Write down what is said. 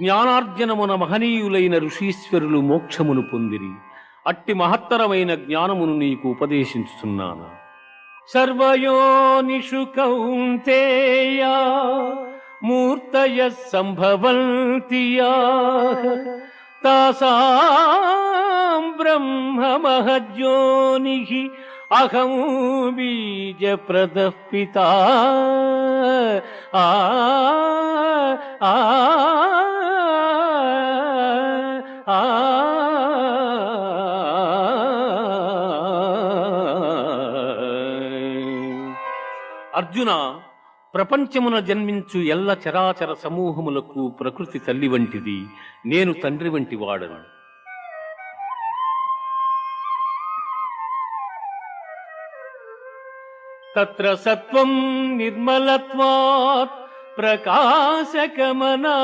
జ్ఞానార్జనమున మహనీయులైన ఋషీశ్వరులు మోక్షమును పొందిరి. అట్టి మహత్తరమైన జ్ఞానమును నీకు ఉపదేశించుతున్నాను సర్వయోనిషు కౌంతేయ మూర్తయ సంభవంతియా తాసాం బ్రహ్మ మహజ్యోని అహం బీజ పిత. ఆ ఆ ఆ. అర్జున ప్రపంచమున జన్మించు ఎల్ల చరాచర సమూహములకు ప్రకృతి తల్లి వంటిది నేను తండ్రి వంటి వాడను. తత్ర సత్వం నిర్మలత్వాత్ ప్రకాశకమనా